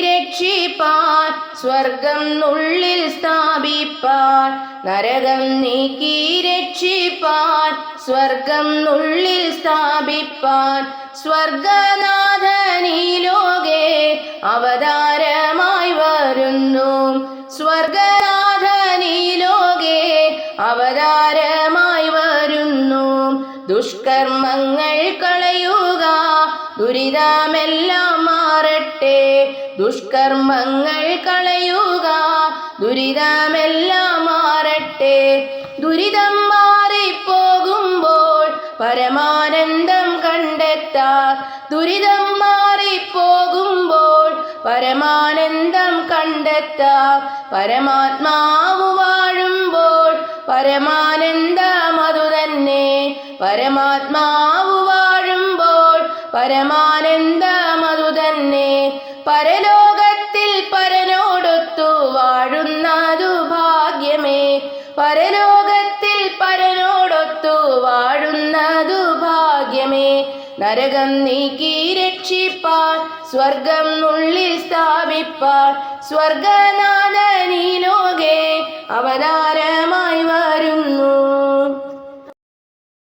രക്ഷിപ്പാൻ സ്വർഗം ഉള്ളിൽ സ്ഥാപിപ്പാൻ. നരകം നീക്കി രക്ഷിപ്പാൻ സ്വർഗം ഉള്ളിൽ സ്ഥാപിപ്പാൻ. സ്വർഗനാഥനീ ലോകെ അവതാരമായി വരുന്നു. സ്വർഗനാഥനീ ലോകെ അവതാരമായി വരുന്നു. ദുഷ്കർമ്മങ്ങൾ കളയുക ദുരിതമെല്ലാം മാറട്ടെ ദുഷ്കർമ്മങ്ങൾ കളയുക. ദുരിതമെല്ലാം മാറട്ടെ. ദുരിതം മാറിപ്പോകുമ്പോൾ പരമാനന്ദം കണ്ടെത്താം. ദുരിതം മാറിപ്പോകുമ്പോൾ പരമാനന്ദം കണ്ടെത്താം. പരമാത്മാവ് വാഴുമ്പോൾ പരമാനന്ദം അതുതന്നെ പരമാത്മാവ് പരമാനന്ദമതു തന്നെ പരലോകത്തിൽ പരനോടൊത്തു വാഴുന്നതു ഭാഗ്യമേ. പരലോകത്തിൽ പരനോടൊത്തു വാഴുന്നതു ഭാഗ്യമേ. നരകം നീക്കി രക്ഷിപ്പാൻ സ്വർഗം നുള്ളിൽ സ്ഥാപിപ്പാൻ സ്വർഗനാഥനീ ലോകേ അവതാരമായി